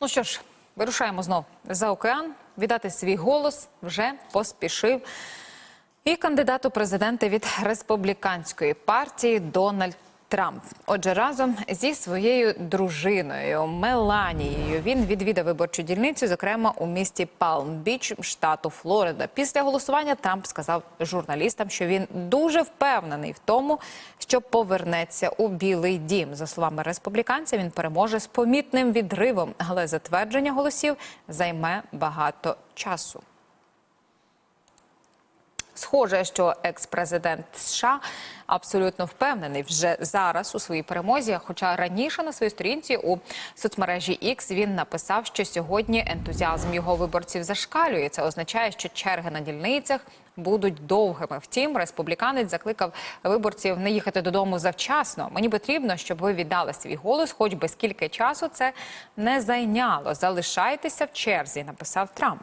Ну що ж, вирушаємо знов за океан. Віддати свій голос вже поспішив. І кандидат у президенти від республіканської партії Дональд Трамп. Отже, разом зі своєю дружиною Меланією він відвідав виборчу дільницю, зокрема у місті Палм-Біч, штату Флорида. Після голосування Трамп сказав журналістам, що він дуже впевнений в тому, що повернеться у Білий Дім. За словами республіканця, він переможе з помітним відривом, але затвердження голосів займе багато часу. Схоже, що екс-президент США абсолютно впевнений вже зараз у своїй перемозі. Хоча раніше на своїй сторінці у соцмережі X він написав, що сьогодні ентузіазм його виборців зашкалює. Це означає, що черги на дільницях будуть довгими. Втім, республіканець закликав виборців не їхати додому завчасно. Мені потрібно, щоб ви віддали свій голос, хоч би скільки часу це не зайняло. Залишайтеся в черзі, написав Трамп.